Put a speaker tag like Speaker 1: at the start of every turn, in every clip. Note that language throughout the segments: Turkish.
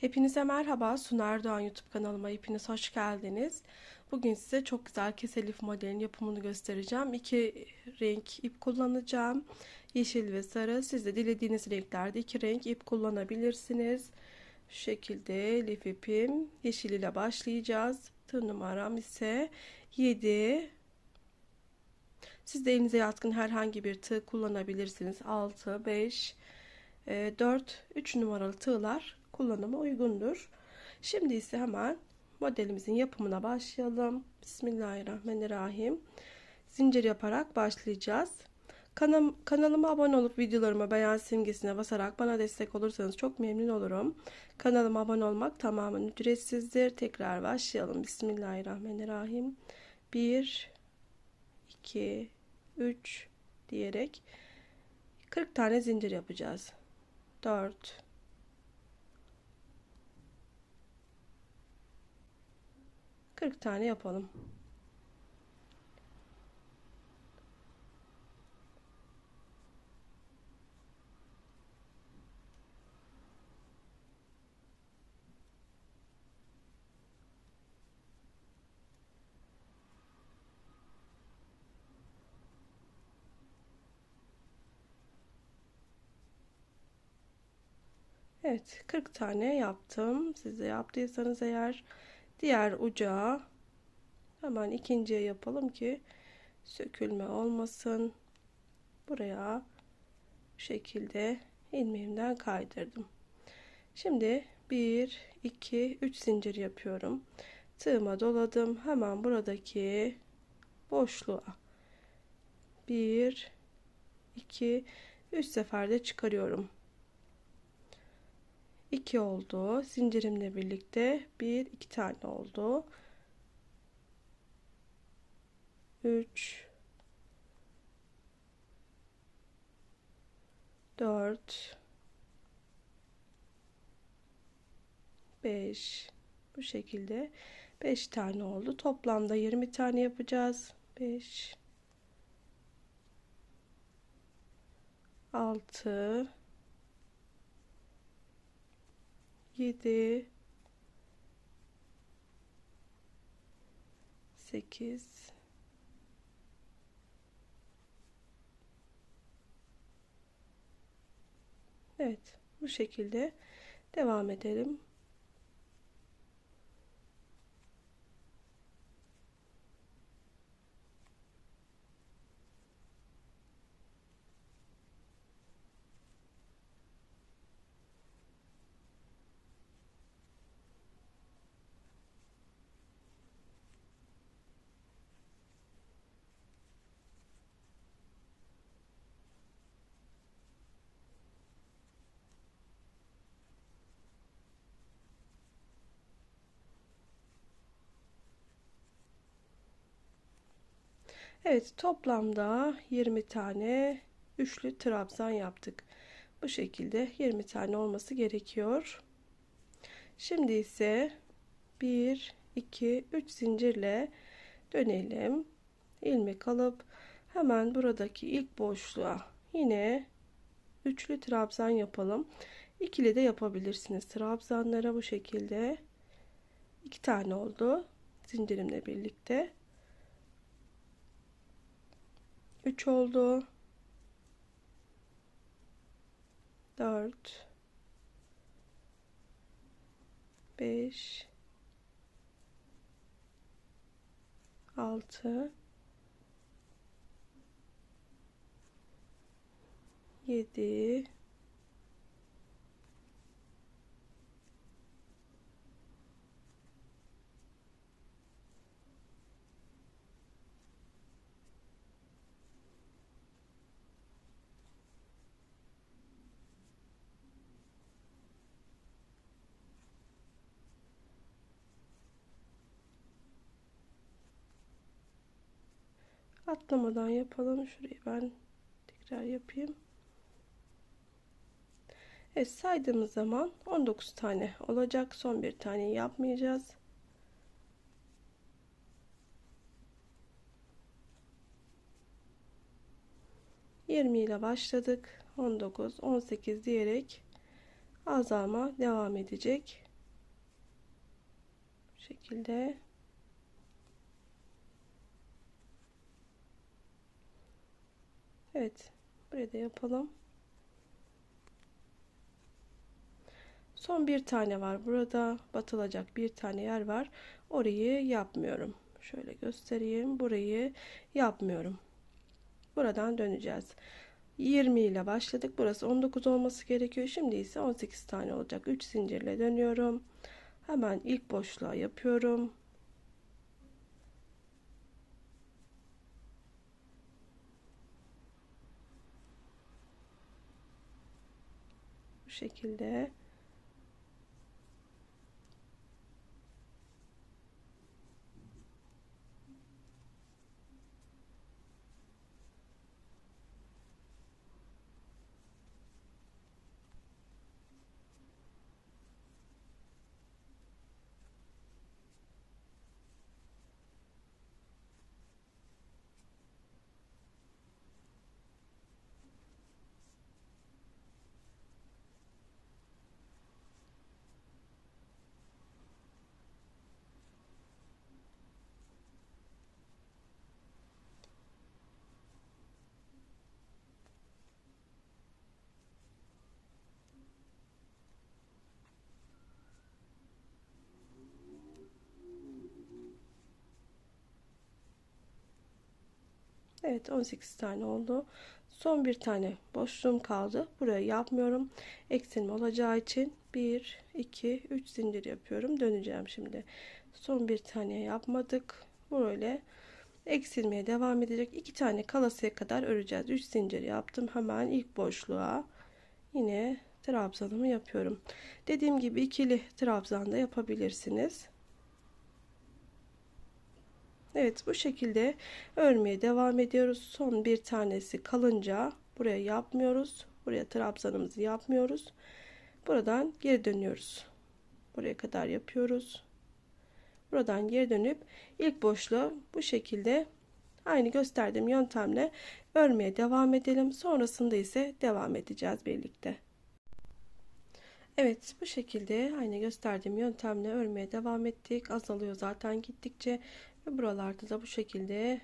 Speaker 1: Hepinize merhaba. Sunar Doğan YouTube kanalıma hepiniz hoş geldiniz. Bugün size çok güzel keselif modelin yapımını göstereceğim. İki renk ip kullanacağım. Yeşil ve sarı. Siz de dilediğiniz renklerde iki renk ip kullanabilirsiniz. Şu şekilde lif ipim. Yeşil ile başlayacağız. Tığ numaram ise 7. Siz de elinize yatkın herhangi bir tığ kullanabilirsiniz. 6, 5, 4, 3 numaralı tığlar kullanıma uygundur. Şimdi ise hemen modelimizin yapımına başlayalım. Bismillahirrahmanirrahim. Zincir yaparak başlayacağız. Kanal, kanalıma abone olup videolarıma beğen simgesine basarak bana destek olursanız çok memnun olurum. Kanalıma abone olmak tamamen ücretsizdir. Tekrar başlayalım. Bismillahirrahmanirrahim. 1 2 3 diyerek 40 tane zincir yapacağız. 4 40 tane yapalım. Evet 40 tane yaptım. Siz de yaptıysanız eğer diğer uca hemen ikinciye yapalım ki sökülme olmasın. Buraya bu şekilde ilmeğimden kaydırdım. Şimdi 1 2 3 zincir yapıyorum. Tığıma doladım. Hemen buradaki boşluğa 1 2 3 seferde çıkarıyorum. 2 oldu. Zincirimle birlikte 1 2 tane oldu. 3 4 5 bu şekilde 5 tane oldu. Toplamda 20 tane yapacağız. 5 6 7 8 Evet bu şekilde devam edelim. Evet toplamda 20 tane üçlü trabzan yaptık. Bu şekilde 20 tane olması gerekiyor. Şimdi ise 1 2 3 zincirle dönelim. ilmek alıp hemen buradaki ilk boşluğa yine üçlü trabzan yapalım. İkili de yapabilirsiniz. Trabzanlara bu şekilde iki tane oldu zincirimle birlikte. 3 oldu. 4 5 6 7 atlamadan yapalım. Şurayı ben tekrar yapayım. Evet saydığımız zaman 19 tane olacak. Son bir tane yapmayacağız. Yirmi ile başladık. 19, 18 diyerek azalma devam edecek. şekilde Evet buraya da yapalım. Son bir tane var burada. Batılacak bir tane yer var. Orayı yapmıyorum. Şöyle göstereyim. Burayı yapmıyorum. Buradan döneceğiz. 20 ile başladık. Burası 19 olması gerekiyor. Şimdi ise 18 tane olacak. 3 zincirle dönüyorum. Hemen ilk boşluğa yapıyorum şekilde Evet 18 tane oldu. Son bir tane boşluğum kaldı. Buraya yapmıyorum. Eksilme olacağı için 1, 2, 3 zincir yapıyorum. Döneceğim şimdi. Son bir tane yapmadık. Böyle eksilmeye devam edecek. 2 tane kalasıya kadar öreceğiz. 3 zincir yaptım. Hemen ilk boşluğa yine trabzanımı yapıyorum. Dediğim gibi ikili trabzan da yapabilirsiniz. Evet bu şekilde örmeye devam ediyoruz. Son bir tanesi kalınca buraya yapmıyoruz. Buraya trabzanımızı yapmıyoruz. Buradan geri dönüyoruz. Buraya kadar yapıyoruz. Buradan geri dönüp ilk boşluğu bu şekilde aynı gösterdiğim yöntemle örmeye devam edelim. Sonrasında ise devam edeceğiz birlikte. Evet bu şekilde aynı gösterdiğim yöntemle örmeye devam ettik. Azalıyor zaten gittikçe ve buralarda da bu şekilde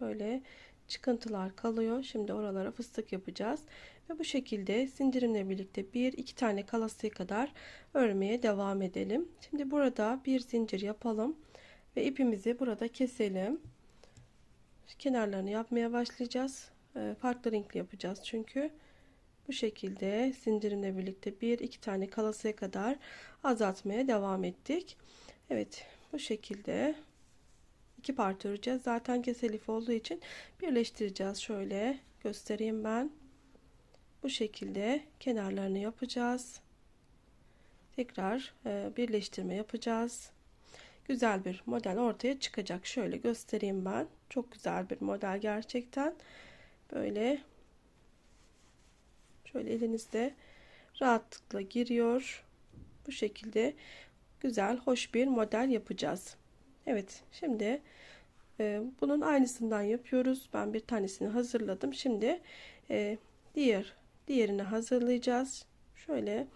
Speaker 1: böyle çıkıntılar kalıyor. Şimdi oralara fıstık yapacağız. Ve bu şekilde zincirimle birlikte bir iki tane kalasıya kadar örmeye devam edelim. Şimdi burada bir zincir yapalım. Ve ipimizi burada keselim. Kenarlarını yapmaya başlayacağız. Ee, farklı renkli yapacağız çünkü. Bu şekilde zincirimle birlikte bir iki tane kalasıya kadar azaltmaya devam ettik. Evet bu şekilde iki parça öreceğiz. Zaten keselif olduğu için birleştireceğiz. Şöyle göstereyim ben. Bu şekilde kenarlarını yapacağız. Tekrar e, birleştirme yapacağız. Güzel bir model ortaya çıkacak. Şöyle göstereyim ben. Çok güzel bir model gerçekten. Böyle şöyle elinizde rahatlıkla giriyor. Bu şekilde güzel, hoş bir model yapacağız. Evet, şimdi e, bunun aynısından yapıyoruz. Ben bir tanesini hazırladım. Şimdi e, diğer diğerini hazırlayacağız. Şöyle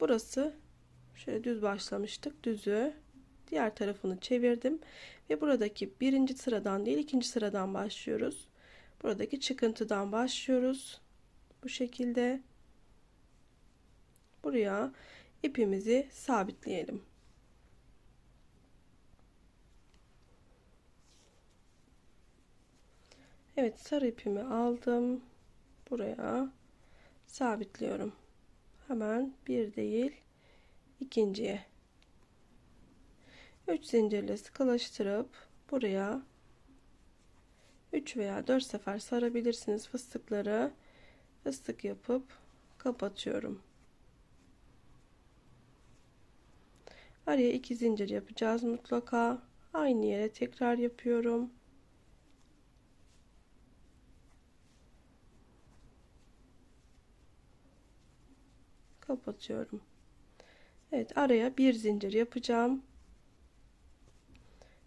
Speaker 1: burası şöyle düz başlamıştık. Düzü diğer tarafını çevirdim ve buradaki birinci sıradan değil ikinci sıradan başlıyoruz. Buradaki çıkıntıdan başlıyoruz. Bu şekilde buraya ipimizi sabitleyelim. Evet sarı ipimi aldım. Buraya sabitliyorum. Hemen bir değil ikinciye. 3 zincirle sıkılaştırıp buraya 3 veya 4 sefer sarabilirsiniz fıstıkları. Fıstık yapıp kapatıyorum. Araya 2 zincir yapacağız mutlaka. Aynı yere tekrar yapıyorum. Kapatıyorum. Evet araya bir zincir yapacağım.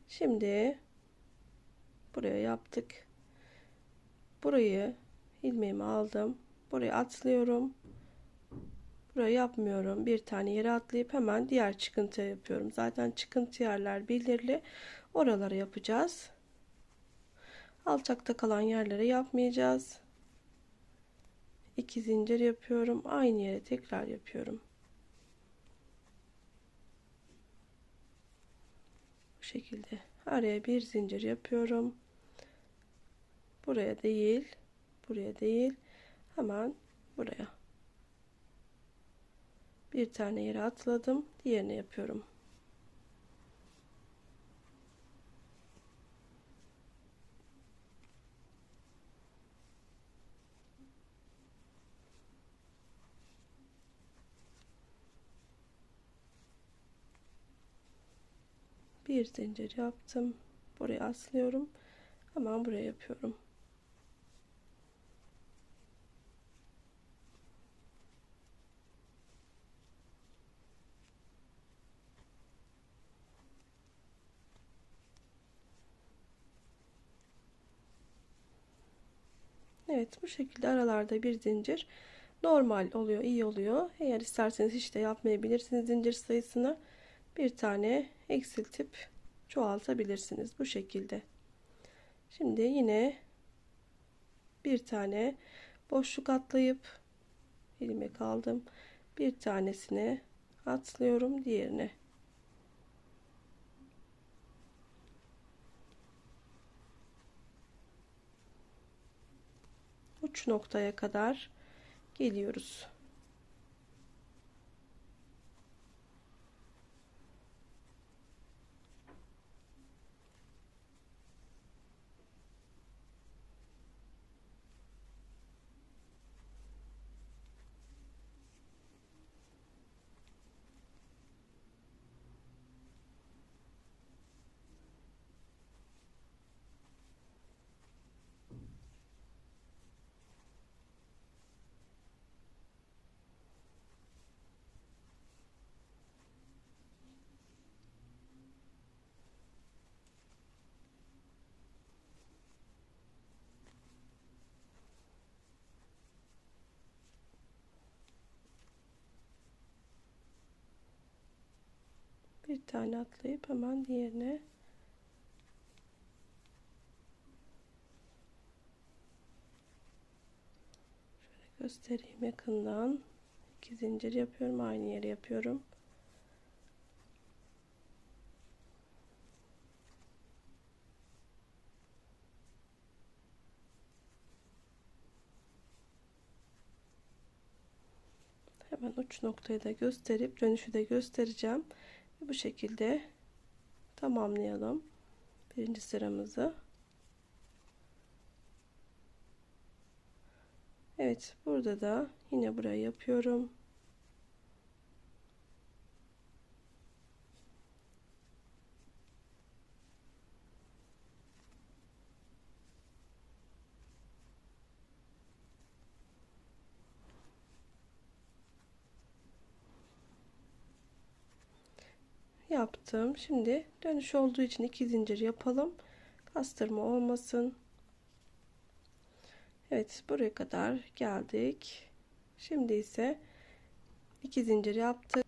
Speaker 1: Şimdi buraya yaptık. Burayı ilmeğimi aldım. Buraya atlıyorum. Burayı yapmıyorum. Bir tane yere atlayıp hemen diğer çıkıntıya yapıyorum. Zaten çıkıntı yerler belirli. Oralara yapacağız. Alçakta kalan yerlere yapmayacağız. 2 zincir yapıyorum. Aynı yere tekrar yapıyorum. Bu şekilde araya bir zincir yapıyorum. Buraya değil, buraya değil. Hemen buraya. Bir tane yere atladım. Diğerini yapıyorum. Bir zincir yaptım. Buraya aslıyorum. Hemen buraya yapıyorum. Evet bu şekilde aralarda bir zincir normal oluyor iyi oluyor. Eğer isterseniz hiç de yapmayabilirsiniz zincir sayısını bir tane eksiltip çoğaltabilirsiniz bu şekilde. Şimdi yine bir tane boşluk atlayıp ilmek aldım. Bir tanesine atlıyorum diğerine. Uç noktaya kadar geliyoruz. Bir tane atlayıp hemen diğerine. Şöyle göstereyim yakından. İki zincir yapıyorum aynı yere yapıyorum. Hemen uç noktayı da gösterip dönüşü de göstereceğim bu şekilde tamamlayalım birinci sıramızı. Evet burada da yine buraya yapıyorum yaptım. Şimdi dönüş olduğu için iki zincir yapalım. Kastırma olmasın. Evet buraya kadar geldik. Şimdi ise iki zincir yaptık.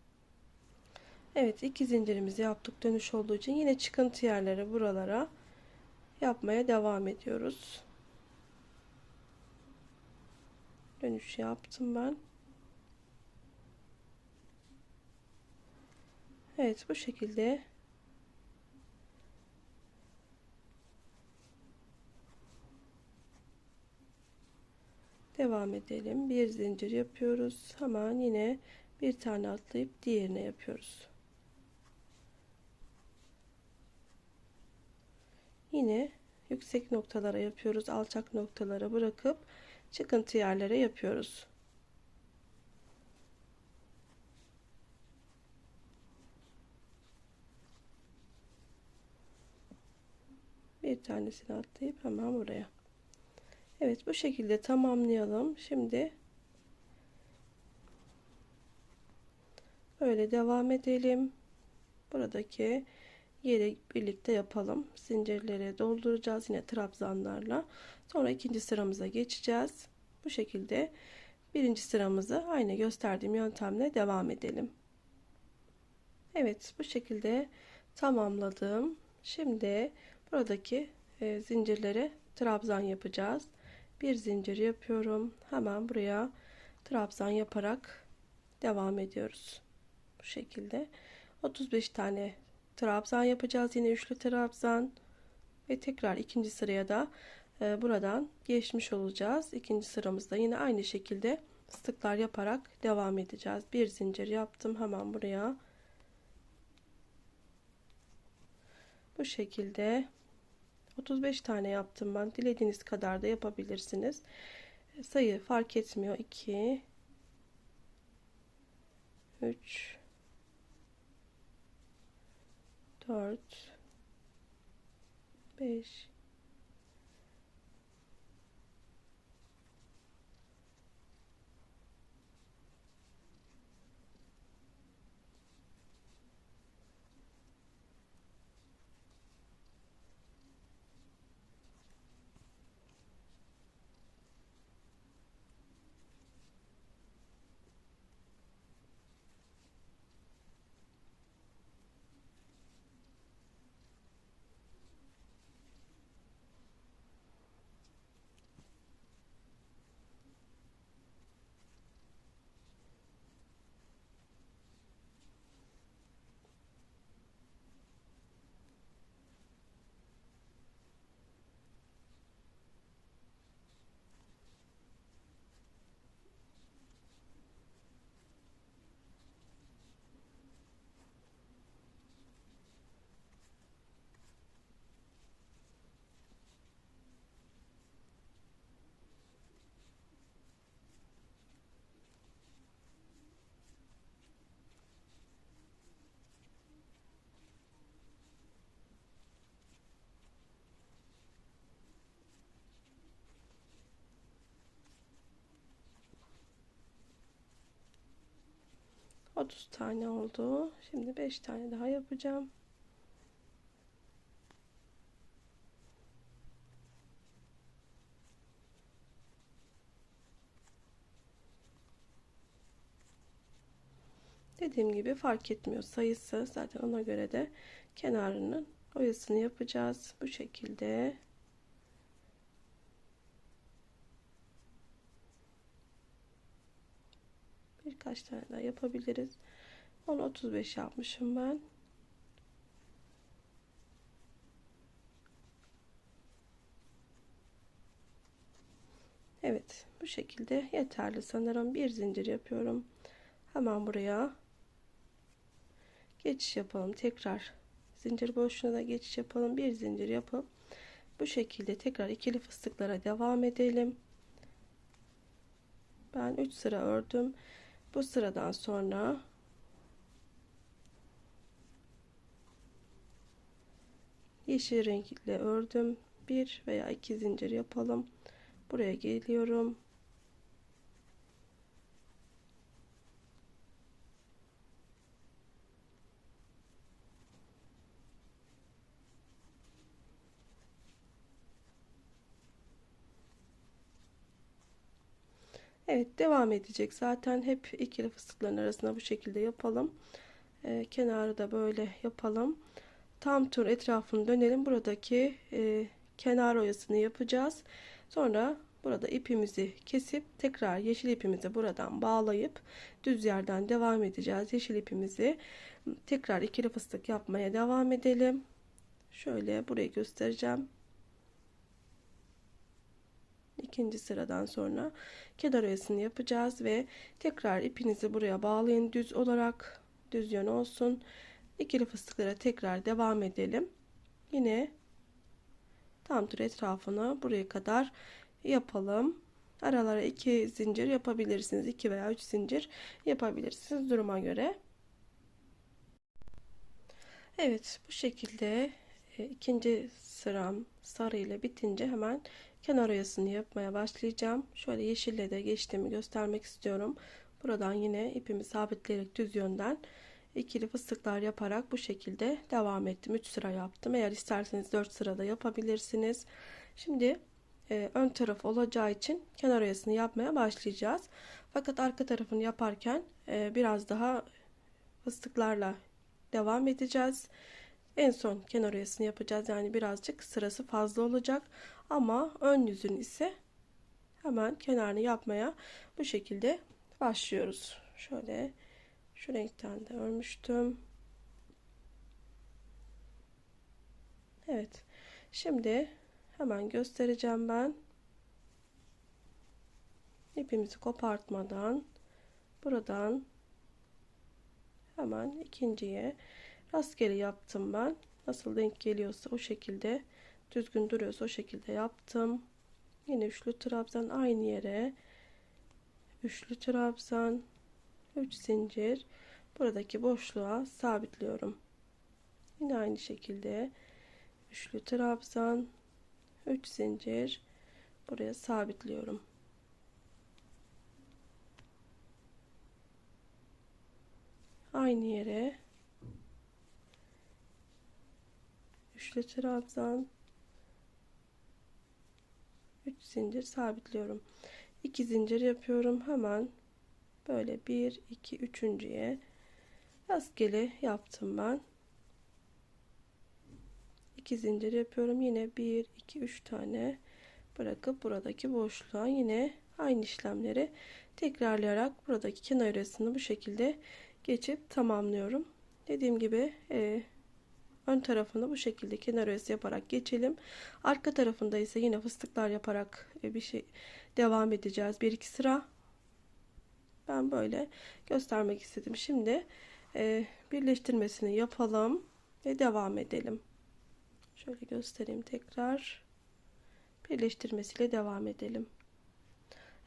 Speaker 1: Evet iki zincirimizi yaptık dönüş olduğu için yine çıkıntı yerleri buralara yapmaya devam ediyoruz. Dönüş yaptım ben. Evet bu şekilde devam edelim. Bir zincir yapıyoruz. Hemen yine bir tane atlayıp diğerine yapıyoruz. Yine yüksek noktalara yapıyoruz. Alçak noktalara bırakıp çıkıntı yerlere yapıyoruz. Bir tanesini atlayıp hemen buraya. Evet bu şekilde tamamlayalım. Şimdi böyle devam edelim. Buradaki yeri birlikte yapalım. Zincirleri dolduracağız yine trabzanlarla. Sonra ikinci sıramıza geçeceğiz. Bu şekilde birinci sıramızı aynı gösterdiğim yöntemle devam edelim. Evet bu şekilde tamamladım. Şimdi buradaki e, zincirlere trabzan yapacağız. Bir zincir yapıyorum. Hemen buraya trabzan yaparak devam ediyoruz. Bu şekilde 35 tane trabzan yapacağız. Yine üçlü trabzan ve tekrar ikinci sıraya da e, buradan geçmiş olacağız. İkinci sıramızda yine aynı şekilde fıstıklar yaparak devam edeceğiz. Bir zincir yaptım. Hemen buraya bu şekilde 35 tane yaptım ben. Dilediğiniz kadar da yapabilirsiniz. Sayı fark etmiyor. 2 3 4 5 30 tane oldu. Şimdi 5 tane daha yapacağım. Dediğim gibi fark etmiyor sayısı. Zaten ona göre de kenarının oyasını yapacağız. Bu şekilde. Birkaç tane daha yapabiliriz. 10 35 yapmışım ben. Evet, bu şekilde yeterli sanırım. Bir zincir yapıyorum. Hemen buraya geçiş yapalım. Tekrar zincir boşluğuna da geçiş yapalım. Bir zincir yapıp bu şekilde tekrar ikili fıstıklara devam edelim. Ben 3 sıra ördüm. Bu sıradan sonra yeşil renkle ördüm. Bir veya iki zincir yapalım. Buraya geliyorum. Evet devam edecek. Zaten hep ikili fıstıkların arasına bu şekilde yapalım. Ee, kenarı da böyle yapalım. Tam tur etrafını dönelim. Buradaki e, kenar oyasını yapacağız. Sonra burada ipimizi kesip tekrar yeşil ipimizi buradan bağlayıp düz yerden devam edeceğiz. Yeşil ipimizi tekrar ikili fıstık yapmaya devam edelim. Şöyle burayı göstereceğim ikinci sıradan sonra kenar oyasını yapacağız ve tekrar ipinizi buraya bağlayın düz olarak. Düz yön olsun. İkili fıstıklara tekrar devam edelim. Yine tam tur etrafını buraya kadar yapalım. Aralara iki zincir yapabilirsiniz. İki veya üç zincir yapabilirsiniz duruma göre. Evet bu şekilde e, ikinci sıram sarı ile bitince hemen kenar oyasını yapmaya başlayacağım. Şöyle yeşille de geçtiğimi göstermek istiyorum. Buradan yine ipimi sabitleyerek düz yönden ikili fıstıklar yaparak bu şekilde devam ettim. 3 sıra yaptım. Eğer isterseniz 4 sırada yapabilirsiniz. Şimdi e, ön taraf olacağı için kenar oyasını yapmaya başlayacağız. Fakat arka tarafını yaparken e, biraz daha fıstıklarla devam edeceğiz. En son kenar oyasını yapacağız. Yani birazcık sırası fazla olacak. Ama ön yüzün ise hemen kenarını yapmaya bu şekilde başlıyoruz. Şöyle şu renkten de örmüştüm. Evet. Şimdi hemen göstereceğim ben. İpimizi kopartmadan buradan hemen ikinciye rastgele yaptım ben. Nasıl denk geliyorsa o şekilde düzgün duruyorsa o şekilde yaptım. Yine üçlü trabzan aynı yere üçlü trabzan 3 zincir buradaki boşluğa sabitliyorum. Yine aynı şekilde üçlü trabzan 3 zincir buraya sabitliyorum. Aynı yere üçlü trabzan 3 zincir sabitliyorum. 2 zincir yapıyorum. Hemen böyle 1 2 üçüncüye rastgele yaptım ben. 2 zincir yapıyorum. Yine 1 2 3 tane bırakıp buradaki boşluğa yine aynı işlemleri tekrarlayarak buradaki kenar arasını bu şekilde geçip tamamlıyorum. Dediğim gibi e, ön tarafını bu şekilde kenar arası yaparak geçelim. Arka tarafında ise yine fıstıklar yaparak e, bir şey devam edeceğiz. Bir iki sıra. Ben böyle göstermek istedim. Şimdi e, birleştirmesini yapalım ve devam edelim. Şöyle göstereyim tekrar. Birleştirmesiyle devam edelim.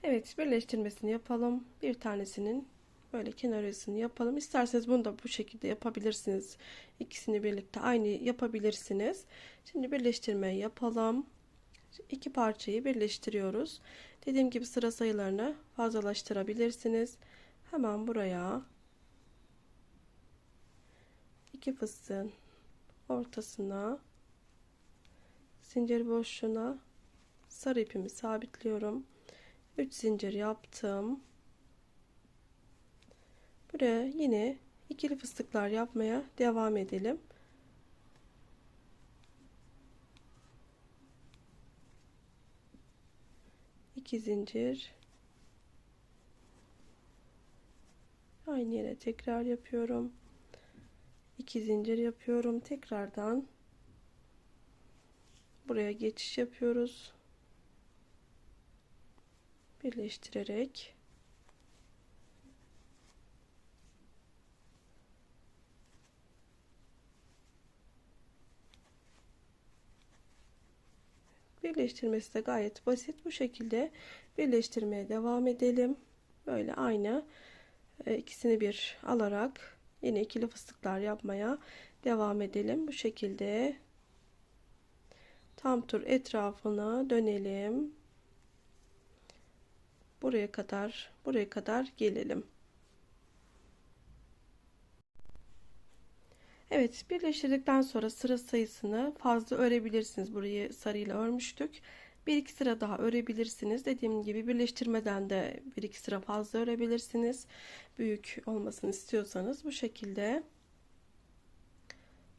Speaker 1: Evet birleştirmesini yapalım. Bir tanesinin böyle kenar arasını yapalım. İsterseniz bunu da bu şekilde yapabilirsiniz. İkisini birlikte aynı yapabilirsiniz. Şimdi birleştirme yapalım. İki parçayı birleştiriyoruz. Dediğim gibi sıra sayılarını fazlalaştırabilirsiniz. Hemen buraya iki fıstığın ortasına zincir boşluğuna sarı ipimi sabitliyorum. 3 zincir yaptım. Buraya yine ikili fıstıklar yapmaya devam edelim. İki zincir aynı yere tekrar yapıyorum. İki zincir yapıyorum. Tekrardan buraya geçiş yapıyoruz. Birleştirerek Birleştirmesi de gayet basit. Bu şekilde birleştirmeye devam edelim. Böyle aynı e, ikisini bir alarak yine ikili fıstıklar yapmaya devam edelim. Bu şekilde tam tur etrafına dönelim. Buraya kadar buraya kadar gelelim. Evet birleştirdikten sonra sıra sayısını fazla örebilirsiniz. Burayı sarıyla örmüştük. Bir iki sıra daha örebilirsiniz. Dediğim gibi birleştirmeden de bir iki sıra fazla örebilirsiniz. Büyük olmasını istiyorsanız bu şekilde.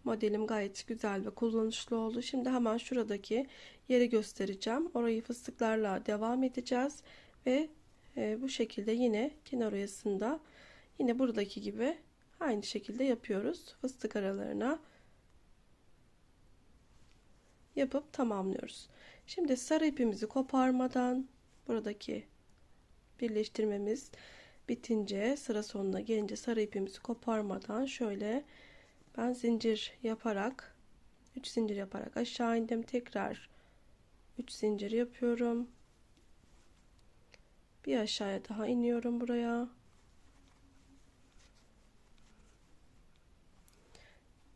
Speaker 1: Modelim gayet güzel ve kullanışlı oldu. Şimdi hemen şuradaki yeri göstereceğim. Orayı fıstıklarla devam edeceğiz. Ve e, bu şekilde yine kenar oyasında yine buradaki gibi Aynı şekilde yapıyoruz. Fıstık aralarına yapıp tamamlıyoruz. Şimdi sarı ipimizi koparmadan buradaki birleştirmemiz bitince sıra sonuna gelince sarı ipimizi koparmadan şöyle ben zincir yaparak 3 zincir yaparak aşağı indim. Tekrar 3 zincir yapıyorum. Bir aşağıya daha iniyorum buraya.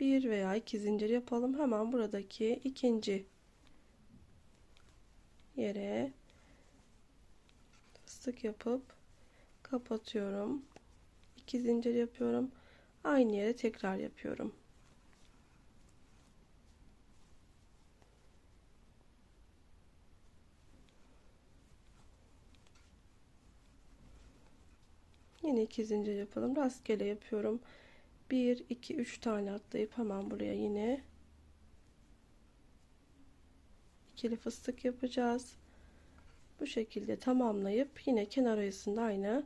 Speaker 1: Bir veya iki zincir yapalım. Hemen buradaki ikinci yere fıstık yapıp kapatıyorum. iki zincir yapıyorum. Aynı yere tekrar yapıyorum. Yine iki zincir yapalım. Rastgele yapıyorum. 1 2 3 tane atlayıp hemen buraya yine ikili fıstık yapacağız. Bu şekilde tamamlayıp yine kenar arasında aynı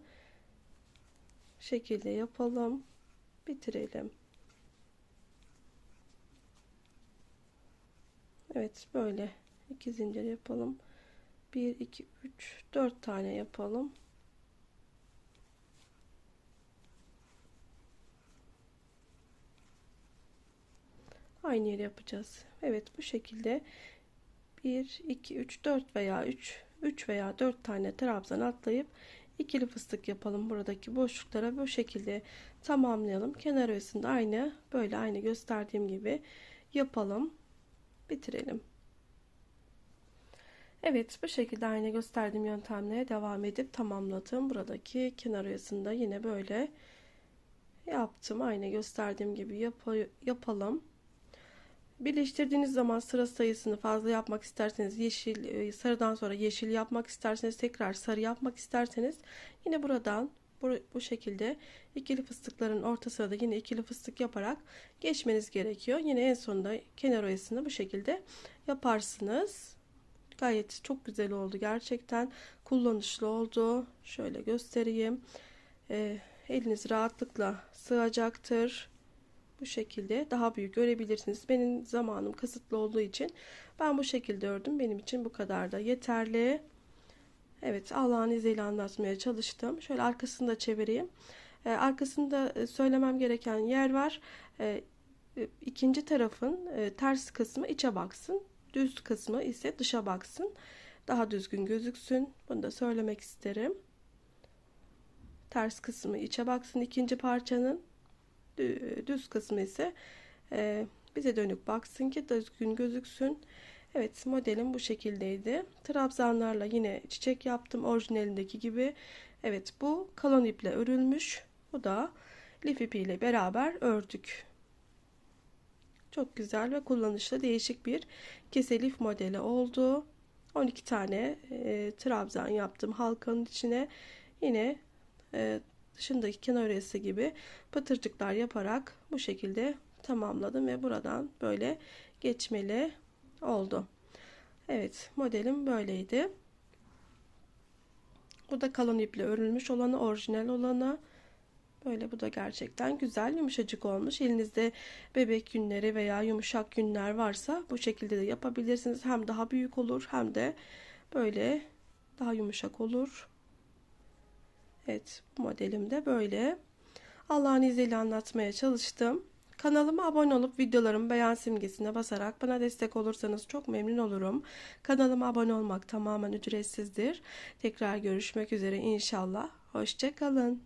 Speaker 1: şekilde yapalım. Bitirelim. Evet böyle iki zincir yapalım. 1 2 3 4 tane yapalım. Aynı yeri yapacağız. Evet bu şekilde 1 2 3 4 veya 3 3 veya 4 tane trabzan atlayıp ikili fıstık yapalım buradaki boşluklara. Bu şekilde tamamlayalım. Kenar arasında aynı böyle aynı gösterdiğim gibi yapalım. Bitirelim. Evet bu şekilde aynı gösterdiğim yöntemle devam edip tamamladım. Buradaki kenar arasında yine böyle yaptım. Aynı gösterdiğim gibi yap yapalım Birleştirdiğiniz zaman sıra sayısını fazla yapmak isterseniz yeşil e, sarıdan sonra yeşil yapmak isterseniz tekrar sarı yapmak isterseniz yine buradan bu, bu şekilde ikili fıstıkların orta sırada yine ikili fıstık yaparak geçmeniz gerekiyor. Yine en sonunda kenar oyasını bu şekilde yaparsınız. Gayet çok güzel oldu gerçekten kullanışlı oldu. Şöyle göstereyim. E, eliniz rahatlıkla sığacaktır bu şekilde daha büyük örebilirsiniz. Benim zamanım kısıtlı olduğu için ben bu şekilde ördüm. Benim için bu kadar da yeterli. Evet Allah'ın izniyle anlatmaya çalıştım. Şöyle arkasını da çevireyim. Ee, arkasında e, söylemem gereken yer var. Ee, e, ikinci tarafın e, ters kısmı içe baksın. Düz kısmı ise dışa baksın. Daha düzgün gözüksün. Bunu da söylemek isterim. Ters kısmı içe baksın ikinci parçanın düz kısmı ise e, bize dönük baksın ki düzgün gözüksün. Evet modelim bu şekildeydi. Trabzanlarla yine çiçek yaptım orijinalindeki gibi. Evet bu kalın iple örülmüş. Bu da lif ipiyle beraber ördük. Çok güzel ve kullanışlı değişik bir kese lif modeli oldu. 12 tane e, trabzan yaptım halkanın içine. Yine e, dışındaki kenar arası gibi pıtırcıklar yaparak bu şekilde tamamladım ve buradan böyle geçmeli oldu. Evet modelim böyleydi. Bu da kalın iple örülmüş olanı orijinal olanı. Böyle bu da gerçekten güzel yumuşacık olmuş. Elinizde bebek günleri veya yumuşak günler varsa bu şekilde de yapabilirsiniz. Hem daha büyük olur hem de böyle daha yumuşak olur. Evet bu modelim de böyle. Allah'ın izniyle anlatmaya çalıştım. Kanalıma abone olup videolarımı beğen simgesine basarak bana destek olursanız çok memnun olurum. Kanalıma abone olmak tamamen ücretsizdir. Tekrar görüşmek üzere inşallah. Hoşçakalın.